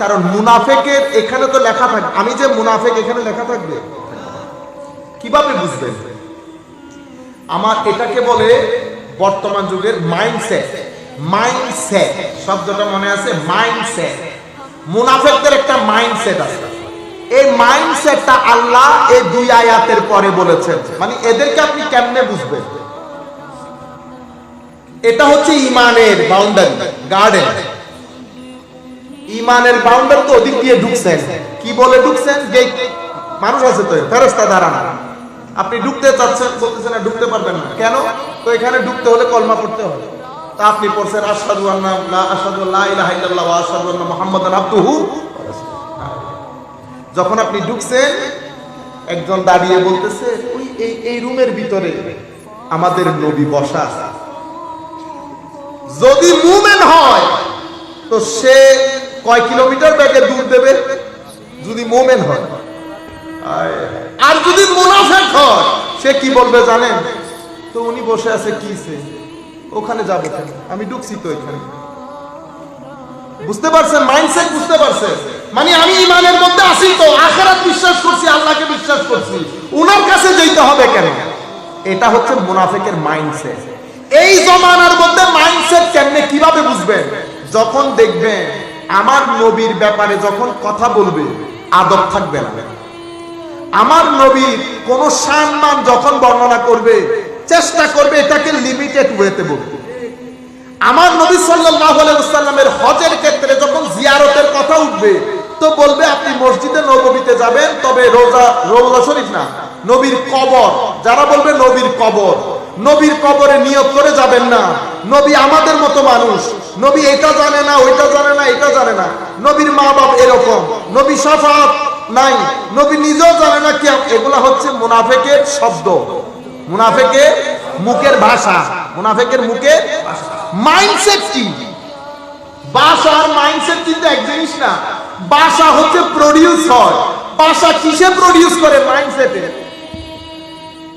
কারণ মুনাফেকের এখানে তো লেখা থাকবে আমি যে মুনাফেক এখানে লেখা থাকবে, কীভাবে বুঝবেন? আমার এটাকে বলে বর্তমান যুগের মাইন্ডসেট। মাইন্ডসেট, শব্দটা মনে আছে? মাইন্ডসেট। মুনাফেকদের একটা মাইন্ডসেট আছে। এই মাইন্ডসেটটা আল্লাহ এই দুই আয়াতের পরে বলেছেন। মানে এদেরকে আপনি কেমনে বুঝবেন? এটা হচ্ছে ইমানের বাউন্ডারি গার্ডেন ইমানের বাউন্ডার তো ওদিক দিয়ে ঢুকছেন। কি বলে ঢুকছেন? গেট মানুষ আছে তো ফেরস্তা দাঁড়ানো। আপনি ঢুকতে চাচ্ছেন, বলতেছেন না, ঢুকতে পারবেন না। কেন? তো এখানে ঢুকতে হলে কলমা পড়তে হবে। তা আপনি পড়ছেন, আশহাদু আন্না লা, আশহাদু লা ইলাহা ইল্লাল্লাহ ওয়া আশহাদু আন্না মুহাম্মাদান আবদুহু। যখন আপনি ঢুকছেন, একজন দাঁড়িয়ে বলতেছে, ওই, এই এই রুমের ভিতরে আমাদের নবী বসা আছে। যদি মুমেন হয়, তো সে কয় কিলোমিটার ব্যাগে দূর দেবে? যদি মোমেন হয়। আর যদি মুনাফেক হয়, সে কি বলবে জানেন? তো উনি বসে আছে কিসে ওখানে যাবে আমি ঢুকছি তো এখানে। বুঝতে পারছেন? মাইন্ডসেট বুঝতে পারছেন? মানে আমি ইমানের মধ্যে আসি তো, আখেরাত বিশ্বাস করছি, আল্লাহকে বিশ্বাস করছি। উনার কাছে যেতে হবে কেন? এটা হচ্ছে মুনাফেকের মাইন্ডসেট এই জমানার মধ্যে মাইন্ডসেট কেমনে কীভাবে বুঝবেন? যখন দেখবেন আমার নবীর ব্যাপারে যখন কথা বলবে, আদব থাকবে না। আমার নবীর কোন সম্মান যখন বর্ণনা করবে, চেষ্টা করবে এটাকে লিমিটেড ওয়েতে বলবে আমার নবী সাল্লাল্লাহু আলাইহি ওয়াসাল্লামের হজের ক্ষেত্রে যখন জিয়ারতের কথা উঠবে, তো বলবে, আপনি মসজিদে নববীতে যাবেন, তবে রোজা রোজা শরীফ না, নবীর কবর। যারা বলবে, নবীর কবর। নবীর কবরে নিয়ত করে যাবেন না। নবী আমাদের মতো মানুষ। নবী এটা জানে না, ওইটা জানে না, এটা জানে না। নবীর মা বাপ এরকম। নবী সাফাত নাই। নবী নিজেও জানে না কি এগুলা হচ্ছে মুনাফেকের শব্দ। মুনাফেকের মুখের ভাষা। মুনাফেকের মুখের মাইন্ডসেট কি? ভাষা আর মাইন্ডসেট কিন্তু এক জিনিস না। ভাষা হচ্ছে প্রডিউস হয়। ভাষা কিসে প্রডিউস করে? মাইন্ডসেটে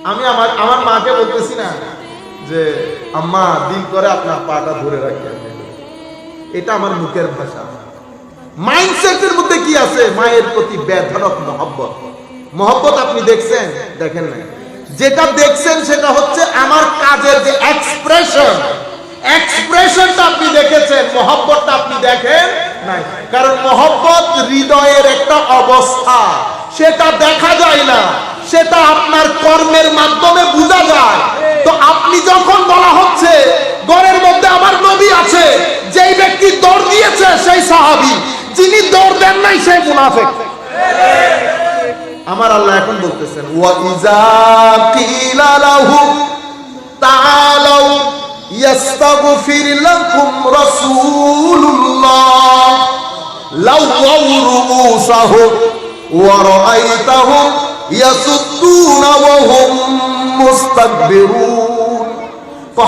আমি আমার আমার মাকে বলতেছি না যে, আম্মা দিন করে আপনার পাটা ধরে রাখেন এটা আমার মুখের ভাষা। মাইন্ডসেটের মধ্যে কি আছে? মায়ের প্রতি বেধরক মহব্বত। মহব্বত আপনি দেখছেন? দেখেন না যেটা দেখছেন সেটা হচ্ছে আমার কাজের যে এক্সপ্রেশন এক্সপ্রেশনটা আপনি দেখেছেন, মহব্বতটা আপনি দেখেন নাই। কারণ মহব্বত হৃদয়ের একটা অবস্থা। সেটা দেখা যায় না। সেটা আপনার কর্মের মাধ্যমে বোঝা যায়। তো আপনি যখন বলা হচ্ছে ঘরের মধ্যে আমার নবী আছে, যেই ব্যক্তি দৌড় দিয়েছে সেই সাহাবী, যিনি দৌড় দেন নাই সেই মুনাফেক। আমার আল্লাহ এখন বলতেছেন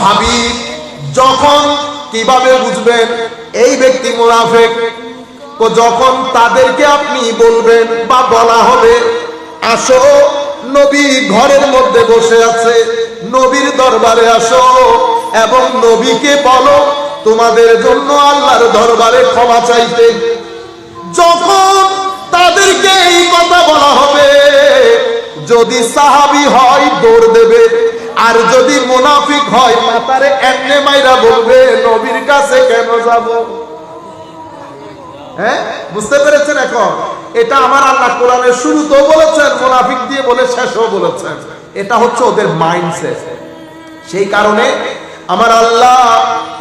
হাবিব যখন কীভাবে বুঝবেন এই ব্যক্তি মুনাফিক? তো যখন তাদেরকে আপনি বলবেন, বা বলা হবে, আসো, নবী ঘরের মধ্যে বসে আছে, নবীর দরবারে আসো এবং নবীকে বলো, তোমাদের জন্য আল্লাহর দরবারে ক্ষমা চাইতে। যখন তাদেরকে এই কথা বলা হবে, যদি সাহাবি হয়, দৌড় দেবে। আর যদি মুনাফিক হয়, মাতারে এমনে মাইরা বলবে, নবীর কাছে কেন যাব? হ্যাঁ? বুঝতে পেরেছেন এখন? এটা আমার আল্লাহ কোরআনের শুরুতেও বলেছেন, মুনাফিক দিয়ে বলে শেষও বলেছেন। এটা হচ্ছে ওদের মাইন্ডসেট সেই কারণে আমার আল্লাহ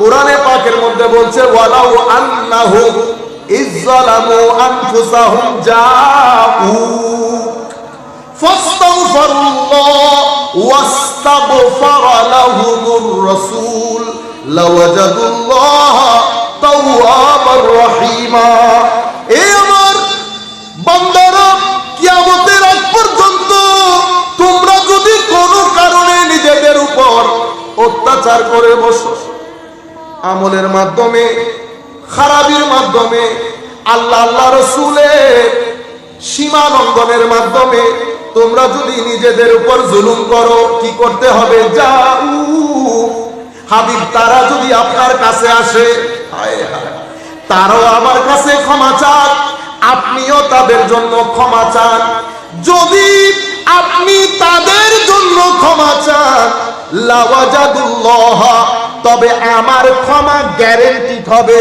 কোরআনে পাকের মধ্যে বলছে, ওয়ালাউ আন্নাহু ইজ্জালামু আনফুসাহুম জাউ পর্যন্ত তোমরা যদি কোনো কারণে নিজেদের উপর অত্যাচার করে বসো, আমলের মাধ্যমে, খারাপির মাধ্যমে, আল্লাহ আল্লাহ রসুলের সীমা লঙ্ঘনের মাধ্যমে তোমরা যদি নিজেদের উপর জুলুম করো, কি করতে হবে? যাও। হাবিব, তারা যদি আপনার কাছে আসে তারাও আমার কাছে ক্ষমা চান আপনিও তাদের জন্য ক্ষমা চান। যদি আপনি তাদের জন্য ক্ষমা চান, লাওয়াজাদুল্লাহ, তবে আমার ক্ষমা গ্যারেন্টিড হবে।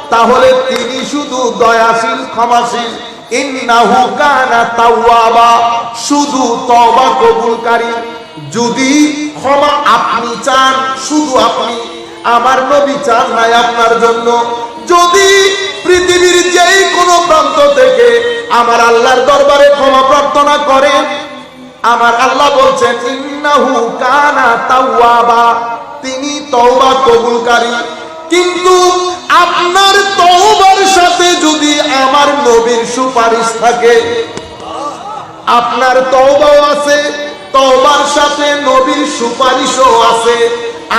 তাহলে তিনি শুধু দয়াশীল, ক্ষমাশীল। ইন্নাহু কানা তাওয়াবা, শুধু তওবা কবুলকারী। যদি ক্ষমা আপনি চান, শুধু আপনি। আমার নবী চান নাই আপনার জন্য। যদি পৃথিবীর যেই কোনো প্রান্ত থেকে আমার আল্লাহর দরবারে ক্ষমা প্রার্থনা করেন, আমার আল্লাহ বলছেন, ইন্নাহু কানা তাওয়াবা। তিনি তওবা কবুলকারী। কিন্তু আপনার তওবার সাথে যদি আমার নবীর সুপারিশ থাকে, আপনার তওবাও আছে, তওবার সাথে নবীর সুপারিশও আছে।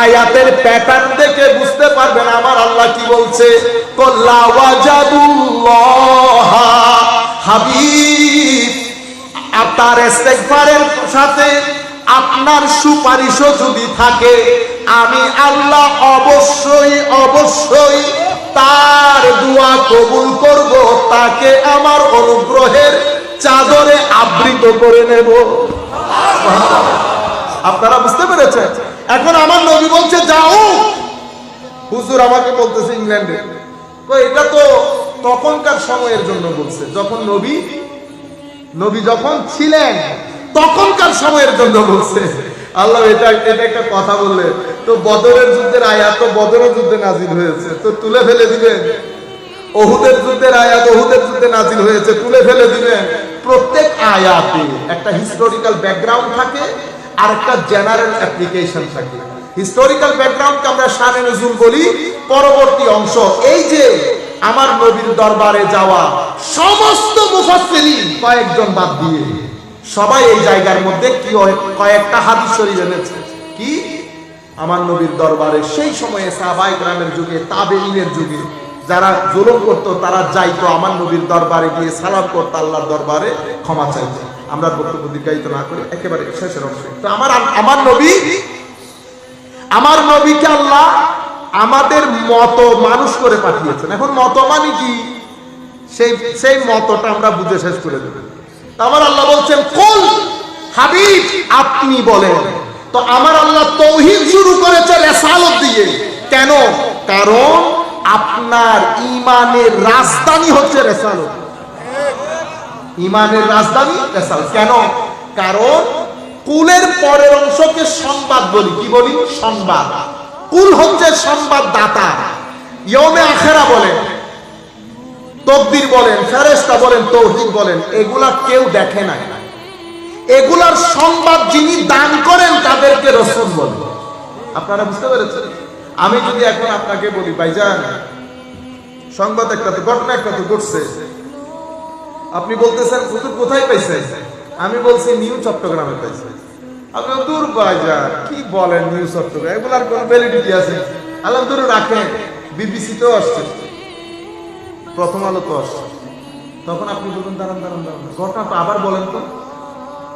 আয়াতের প্যাটার্ন দেখে বুঝতে পারবেন আমার আল্লাহ কি বলছে। হাবিব। সাথে আপনার সুপারিশও যদি থাকে আমি আল্লাহ অবশ্যই অবশ্যই তার দোয়া কবুল করব, তাকে আমার অনুগ্রহের চাদরে আবৃত করে নেব। আপনারা বুঝতে পেরেছেন? এখন আমার নবী বলছে, যাও। হুজুর আমাকে বলতেছে ইংল্যান্ডে। এটা তো তখনকার সময়ের জন্য বলছে। যখন নবী নবী যখন ছিলেন, তখনকার সময়ের জন্য বলছে। আল্লাহ, এটা এটা একটা কথা বললে। তো বদরের যুদ্ধের আয়াত তো বদরের যুদ্ধে নাজিল হয়েছে। তো তুলে ফেলে দিবেন ওহুদের যুদ্ধের আয়াত ওহুদের যুদ্ধে নাজিল হয়েছে, তুলে ফেলে দিবেন প্রত্যেক আয়াতে একটা হিস্টোরিক্যাল ব্যাকগ্রাউন্ড থাকে আর একটা জেনারেল অ্যাপ্লিকেশন থাকে। হিস্টোরিক্যাল ব্যাকগ্রাউন্ডকে আমরা শানে নজুল বলি, পরবর্তী অংশ। এই যে আমার নবীর দরবারে যাওয়া, সমস্ত মুফাসসিরিন কয়েকজন বাদ দিয়ে। সবাই এই জায়গার মধ্যে কি কয়েকটা হাদিস শরীফ এনেছে। কি? আমার নবীর দরবারে সেই সময়ে সাহাবাই গ্রামের যুগে তাবেইনের যুগে যারা জুলুম করতো, তারা যাইতো আমার নবীর দরবারে গিয়ে সালাম করতো, আল্লাহর দরবারে ক্ষমা চাইতো। আমরা বক্তব্য দীর্ঘায়িত না করে একেবারে শেষের অংশে। তো আমার আমার নবী, আমার নবীকে আল্লাহ আমাদের মত মানুষ করে পাঠিয়েছেন। এখন মত মানে কি? সেই সেই মতটা আমরা বুঝে শেষ করে দেব। তো আমার আল্লাহ বলছেন, কুল, হাবিব, আপনি বলেন। তো আমার আল্লাহ তৌহিদ শুরু করেছে রেসালত দিয়ে। কেন? কারণ আপনার ইমানের রাজধানী হচ্ছে রেসালত। ইমানের রাজধানী রেসালত। কেন? কারণ কুলের পরের অংশকে সংবাদ বলি। কি বলি? সংবাদ। কুল হচ্ছে সংবাদ দাতা ইয়মে আখেরা বলেন তকদির বলেন ফেরেস্তা বলেন, তৌহিদ বলেন, এগুলা কেউ দেখে না এগুলার সংবাদ যিনি দান করেন তাদেরকে রসুল বলেন আপনারা বুঝতে পেরেছেন? আমি যদি এখন আপনাকে বলি ভাই ভাইজান, সংবাদ একটা তো, ঘটনা একটা তো ঘটছে। আপনি বলতেছেন, হুজুর কোথায় পাইছে? আমি বলছি, নিউ চট্টগ্রামে পাইছে। আপনি দূর বাজা কি বলেন নিউ চট্টগ্রাম? এগুলার কোনো ভ্যালিডিটি আছে? দূর রাখেন। বিবিসি তো আসছে। প্রথম আলো তো আসছে তখন আপনি বলবেন, দাঁড়ান দাঁড়ান দাঁড়ান। আবার বলেন তো।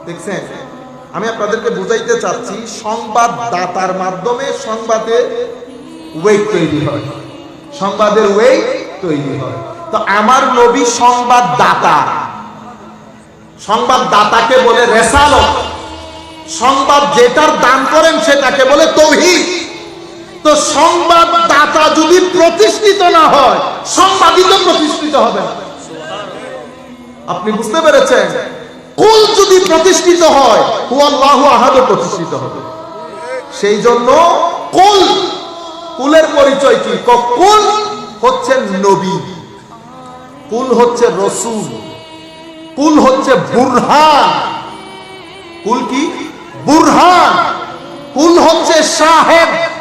দেখছেন? আমি আপনাদেরকে বুঝাইতে চাচ্ছি সংবাদ দাতার মাধ্যমে সংবাদের ওয়েট তৈরি হয়। সংবাদের ওয়েট তৈরি হয়। তো আমার নবী সংবাদ দাতা সংবাদ দাতাকে বলে রেসালত। সংবাদ যেটার দান করেন সেটাকে বলে তৌহিদ। তো সংবাদ দাতা যদি প্রতিষ্ঠিত না হয় সংবাদই তো প্রতিষ্ঠিত হবে না। আপনি বুঝতে পেরেছেন? কুল যদি প্রতিষ্ঠিত হয় হু আল্লাহু আহাদও প্রতিষ্ঠিত হবে। সেই জন্য কুল, কুলের পরিচয় ক- কুল হচ্ছে নবী, কুল হচ্ছে রসুল, কুল হচ্ছে বুরহান। কুল কি? বুরহান। কুল হচ্ছে সাহেব।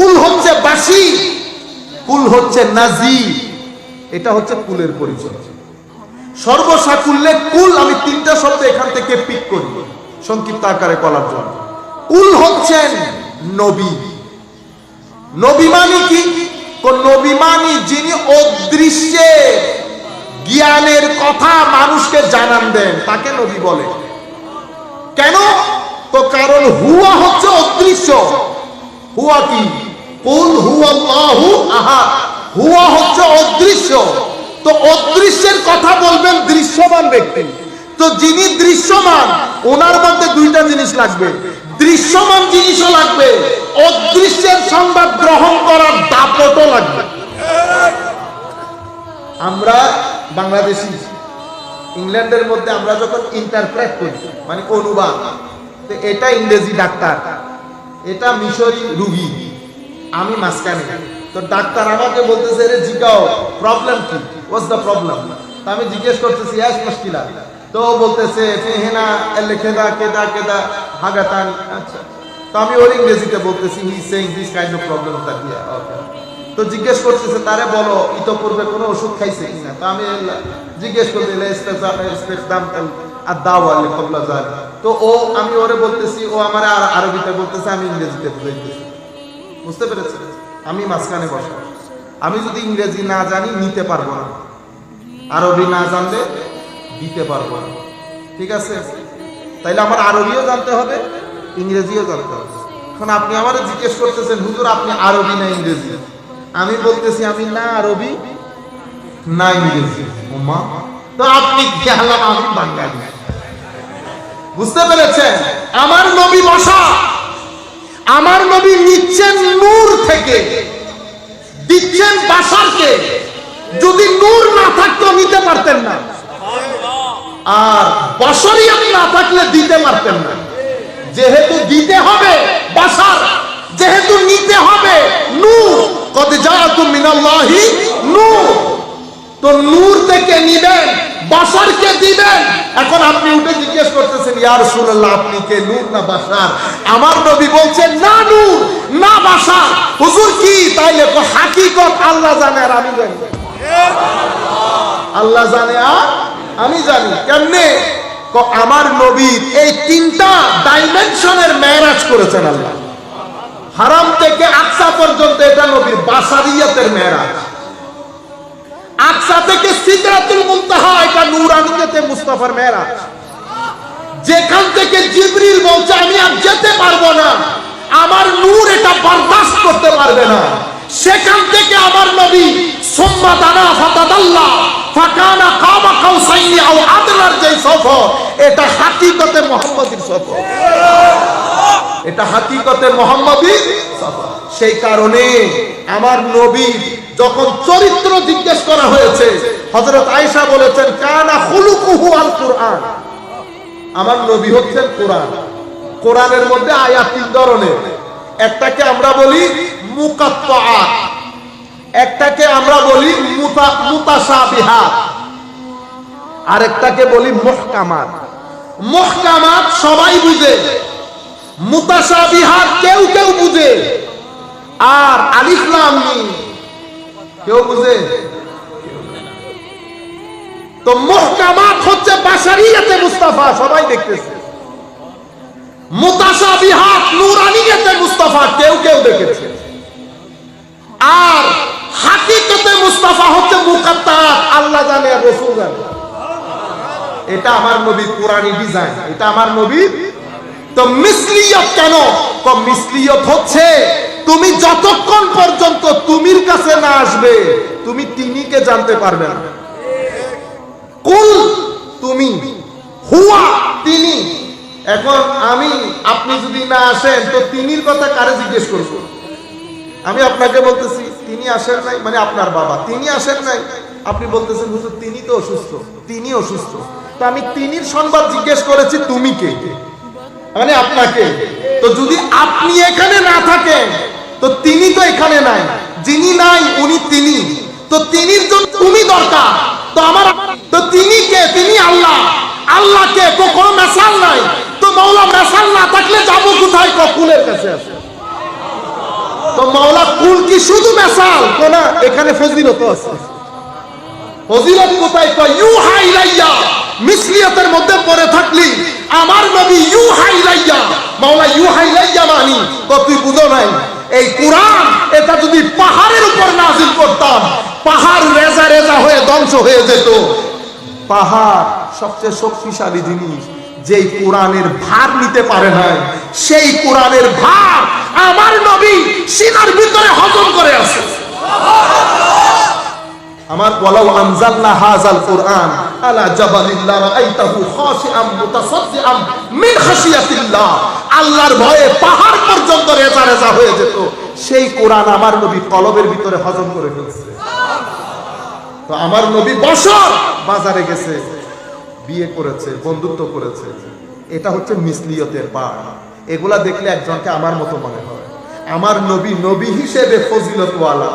কুল হচ্ছে বাসি কুল হচ্ছে নাজি। এটা হচ্ছে কুলের পরিচয়। সর্বসাকুল্যে কুল, আমি তিনটা শব্দ এখান থেকে পিক করি। সংক্ষিপ্ত আকারে করার জন্য। কুল হচ্ছেন নবী। নবী মানে কি? নবী মানে যিনি অদৃশ্যে জ্ঞানের কথা মানুষকে জানান দেন। তাকে নবী বলে। কেন? তো কারণ হুয়া হচ্ছে অদৃশ্য। হুয়া কি? হুয়া হচ্ছে অদৃশ্য। অদৃশ্যের কথা বলবেন দৃশ্যমান তো যিনি দৃশ্যমান, ওনার মধ্যে দুইটা জিনিস লাগবে। দৃশ্যমান জিনিসও লাগবে, অদৃশ্যের সংবাদ গ্রহণ করার লাগবে। আমরা বাংলাদেশি, ইংল্যান্ডের মধ্যে আমরা যখন ইন্টারপ্রেট করি মানে অনুবাদ এটা ইংরেজি ডাক্তার, এটা মিশরি রুগী। আমি মাঝখানে। তো ডাক্তার আমাকে বলতেছে রে জিগাও প্রবলেম কি? ওয়াজ দ্য প্রবলেম তো আমি জিজ্ঞেস করতেছি ইয়াস মুশকিলা। তো বলতেছে ফেহেনা এলে কেদা কেদা কেদা হাগাতান আচ্ছা। তো আমি ওর ইংরেজিতে বলতেছি he saying this kind of problem তার দিয়া। তো জিজ্ঞেস করতেছে, তারে বলো, ইতপূর্বে কোনো ওষুধ খাইছে কিনা? তো আমি জিজ্ঞেস করতে ইস্তেখদাম আদাওয়া লিকবলা জাল। তো ও, আমি ওরে বলতেছি, ও আমার আর- আরবিতে বলতেছে, আমি ইংরেজিতে বুঝাইতেছি। বুঝতে পেরেছেন? আমি মাঝখানে বসা। আমি যদি ইংরেজি না জানি, নিতে পারব না। আরবি না জানলে দিতে পারব না। ঠিক আছে? তাইলে আমার আরবিও জানতে হবে, ইংরেজিও জানতে হবে। এখন আপনি আমার জিজ্ঞেস করতেছেন, হুজুর, আপনি আরবি না ইংরেজি? আমি বলতেছি, আমি না আরবি, না ইংরেজি। ওমা তো আপনি খেয়ালাম আমি বাঙালি। বুঝতে পেরেছেন? আমার নবী বসা। আমার নবী নিচ্ছেন নূর থেকে, দিচ্ছেন বাসারকে। যদি নূর না থাকতো নিতে পারতেন না। আর বসরিয়ত না থাকলে দিতে পারতেন না। যেহেতু দিতে হবে বাসার, যেহেতু নিতে হবে নূর কত জাআতুম মিনাল্লাহি নূর। তো নূর থেকে নিবেন বাসারকে দিবেন। এখন আপনি উঠে জিজ্ঞেস করতেছেন, ইয়া রাসূলুল্লাহ, আপনি কে? নূর না বাসার আমার নবী বলছেন, না নূর, না বাসার হুজুর কি? তাইলে তো হাকিকত আল্লাহ জানে আর আমি জানি। আল্লাহ জানে আর আমি জানি। কেমনে? আমার নবীর এই তিনটা ডাইমেনশনের মেরাজ করেছেন আল্লাহ। হারাম থেকে আকসা পর্যন্ত এটা নবীর বাসারিয়াতের মেরাজ আকসা থেকে সিদরাতুল মুনতাহা, এটা নূরানিয়তে মুস্তাফার মেরাজ যেখান থেকে জিবরিল বলছে, আমি আর যেতে পারব না। আমার নূর এটা বরদাস্ত করতে পারবে না। সেখান থেকে আমার নবী সুম্মা দানা ফাতাদাল্লাহ ফাকানা কাবা কাউসাইনি আও আদনার যে সফর, এটা হাকিকতে মুহাম্মাদির সফর। এটা হাকিকতে মোহাম্মদী সেই কারণে আমার নবী যখন চরিত্র জিজ্ঞেস করা হয়েছে, হযরত আয়েশা বলেছেন, কানা খুলুকুহু আল কুরআন। আমার নবী হচ্ছেন কোরআন। কোরআনের মধ্যে আয়াত তিন ধরনের। একটাকে আমরা বলি একটাকে আমরা বলি মুতাশাবিহাত আরেকটাকে বলি মুহকামাত। মুহকামাত সবাই বুঝে। মুতাশাবিহাত কেউ কেউ বুঝে। আর আলিফ লাম মিম। কেউ বুঝে? তো মুহকামাত হচ্ছে বাশারিয়াতে মুস্তাফা, সবাই দেখতেছে। মুতাশাবিহাত নূরানিয়াতে মুস্তাফা, কেউ কেউ দেখেছে আর হাকিকতে মুস্তাফা আল্লাহ জানে আর রাসূল জানে। এটা আমার কোরআনী ডিজাইন এটা আমার নবীর। তো মিসলিয়ত কেন? মিসলিয়ত হচ্ছে, তুমি যতক্ষণ পর্যন্ত তুমির কাছে না আসবে, তুমি তিনিকে জানতে পারবে না। কুল, তুমি, হুয়া, তিনি। এখন আমি, আপনি যদি না আসেন, তো তিনির কথা কারে জিজ্ঞেস করব? আমি আপনাকে বলতেছি, তিনি আসেন নাই মানে আপনার বাবা, তিনি আসেন নাই। আপনি বলতেছেন, হুজুর, তিনি তো অসুস্থ তিনি অসুস্থ। তো আমি তিনির সংবাদ জিজ্ঞেস করেছি, তুমি কে? মানে আপনাকে। তো যদি আপনি এখানে না থাকেন, তো তিনি তো এখানে নাই, যিনি নাই, উনি তিনি। তো তিনির জন্য তুমি দরকার। তো আমার, তো তিনি কে? তিনি আল্লাহ। আল্লাহ কে? তো কোনো মেসাল নাই। তো মৌলা মেসাল না থাকলে যাব কোথায়? ককুলের কাছে আসে তো মাওলা কুল কি শুধু মেসাল? তো না এখানে ফজিলত আছে। ফজিলত কোথায়? কয় ইউহা ইলাইয়া। মিসলিয়াতের মধ্যে পড়ে থাকলি আমার নবী ইউহা ইলাইয়া। মাওলা ইউহা ইলাইয়া মানি। তো তুই বুঝো নাই এই কোরআন এটা যদি পাহাড়ের উপর নাজিল করতাম পাহাড় রেজা রেজা হয়ে ধ্বংস হয়ে যেত। পাহাড় সবচেয়ে শক্তিশালী জিনিস। যেই কোরআনের ভার নিতে পারে নাই, সেই কোরআনের ভার আমার নবী সিনার ভিতরে হজম করে আছে। আমার ওয়ালাউ আনজালনা হাযাল কুরআন, আলা জাবালিন লা রাআইতাহু খাশিআম মুতাসাদ্দিআম মিন খাশিয়াতিল্লাহ। আল্লাহর ভয়ে পাহাড় পর্যন্ত রেজা রেজা হয়ে যেত। সেই কোরআন আমার নবী কলবের ভিতরে হজম করে ফেলছে। তো আমার নবী বছর বাজারে গেছে। বিয়ে করেছে, বন্ধুত্ব করেছে। এটা হচ্ছে মিসলিয়তের পাঠ। এগুলা দেখলে একজনকে আমার মতো মনে হয়। আমার নবী নবী হিসেবে ফজিলতওয়ালা।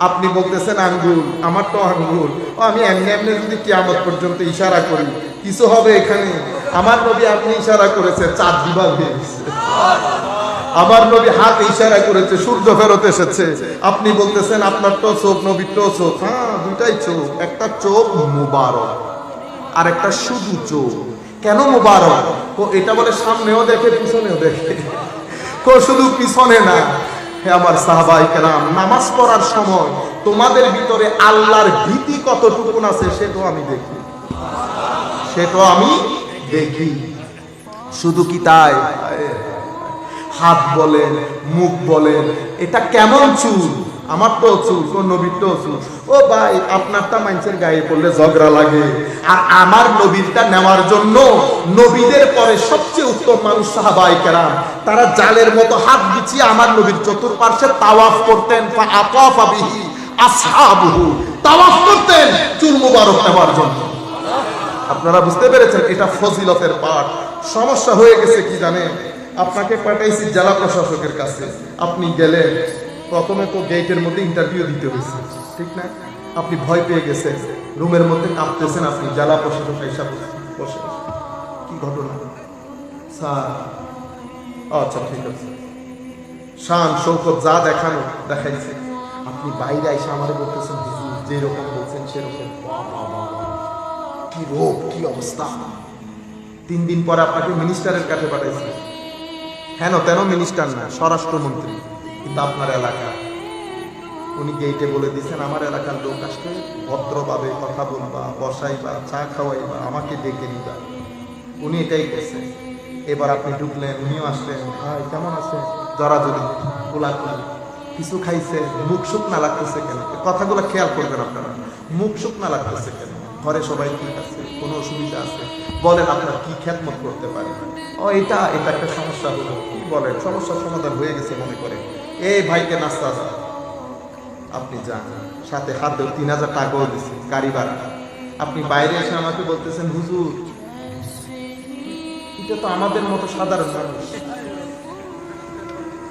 আপনি বলতেছেন, আঙ্গুল, আমার তো আঙ্গুল। ও, আমি এমনি এমনি যদি কিয়ামত পর্যন্ত ইশারা করি, কিছু হবে এখানে? আমার নবী আপনি ইশারা করেছে, চাঁদ বিভাগ হয়ে গেছে। আমার নবী হাত ইশারা করেছে, সূর্য ফেরত এসেছে। আপনি বলতেছেন, আপনার তো চোখ, নবীর তো চোখ। হ্যাঁ দুটাই চোখ। একটা চোখ মুবারক। আর একটা শুধু চোখ। কেন মুবারক? ও এটা বলে সামনেও দেখে, পিছনেও দেখে। কো, শুধু পিছনে না। আমার সাহাবাই কেরাম, নামাজ পড়ার সময় তোমাদের ভিতরে আল্লাহর ভীতি কতটুকু আছে সেটাও আমি দেখি। সেটাও আমি দেখি। শুধু কি তাই? হাত বলেন, মুখ বলেন, এটা কেমন চুল? আমার তো চুল ও নবীর তো চুল। ও ভাই আপনারটা মানুষের গায়ে পড়লে ঝগড়া লাগে। আর আমার নবীরটা নেওয়ার জন্য নবীদের পরে সবচেয়ে উত্তম মানুষ সাহাবাই কেরাম। তারা জালের মতো হাত বিছিয়ে আমার নবীর চতুর্পার্শ্বে তাওয়াফ করতেন তাওয়াফ করতেন চুল মুবারক নেওয়ার জন্য। আপনারা বুঝতে পেরেছেন, এটা ফজিলতের পাঠ। সমস্যা হয়ে গেছে কি জানেন? আপনাকে পাঠাইছি জেলা প্রশাসকের কাছে। আপনি গেলেন। প্রথমে তো গেটের মধ্যে ইন্টারভিউ দিতে হয়েছে, ঠিক না? আপনি ভয় পেয়ে গেছেন রুমের মধ্যে কাঁপতেছেন আপনি জেলা প্রশাসক হিসাব বসে কি ঘটনা? স্যার। আচ্ছা ঠিক আছে। শান, শৌকত যা দেখানো, দেখাইছে। আপনি বাইরে এসে আমারে বলতেছেন যেরকম বলছেন সেরকম। কি রোগ, কি অবস্থা? তিন দিন পরে আপনাকে মিনিস্টারের কাছে পাঠাইছে। হেন তেন মিনিস্টার না, স্বরাষ্ট্রমন্ত্রী। কিন্তু আপনার এলাকা। উনি গেইটে বলে দিয়েছেন, আমার এলাকার লোক আসলে ভদ্রভাবে কথা বলবা, বসাইবা, চা খাওয়াইবা, আমাকে ডেকে নিবা। উনি এটাই করছেন এবার আপনি ঢুকলেন, উনিও আসলেন, ভাই, কেমন আছেন? জরাজরি গোলাগুলি কিছু খাইছে মুখ শুকনা লাগতেছে কেন? কথাগুলো খেয়াল করবেন আপনারা। মুখ শুকনা লাগতেছে কেন? ঘরে সবাই ঠিক আছে? কোনো অসুবিধা আছে? বলেন আপনার কি খ্যাতমত করতে পারেন? ও, এটা এটা একটা সমস্যা হলো। কি বলেন? সমস্যার সমাধান হয়ে গেছে মনে করে। এই ভাইকে নাস্তা দাও। আপনি যান। সাথে হাত তিন হাজার টাকাও দিচ্ছে গাড়ি ভাড়া। আপনি বাইরে এসে আমাকে বলতেছেন, হুজুর, এটা তো আমাদের মতো সাধারণ মানুষ।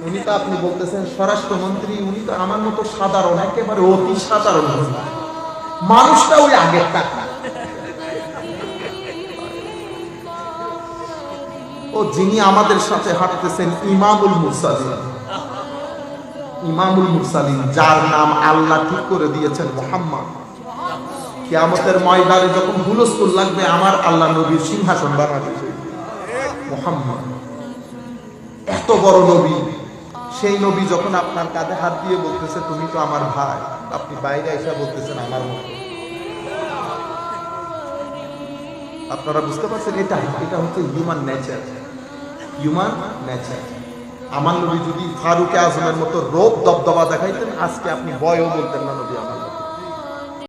উনি তো আপনি বলতেছেন, স্বরাষ্ট্রমন্ত্রী, উনি তো আমার মতো সাধারণ, একেবারে অতি সাধারণ মানুষটা ওই আগের টাকা ও যিনি আমাদের সাথে হাঁটতেছেন ইমামুল মুরসালিন। ইমামুল মুরসালিন, যার নাম আল্লাহ ঠিক করে দিয়েছেন মোহাম্মদ। কিয়ামতের ময়দানে যখন হুলস্থুল লাগবে, আমার আল্লাহ নবীর সিংহাসন বানাবে। মোহাম্মদ। এত বড় নবী। সেই নবী যখন আপনার কাঁধে হাত দিয়ে বলতেছে, তুমি তো আমার ভাই। আপনি বাইরে এসে বলতেছেন, আমার মতো আপনারা বুঝতে পারছেন? এটা এটা হচ্ছে হিউম্যান নেচার হিউম্যান নেচার আমার নবী যদি ফারুকে আজমের মতো রোগ দবদবা দেখাইতেন, আজকে আপনি ভয়ও বলতেন না নবী আমার।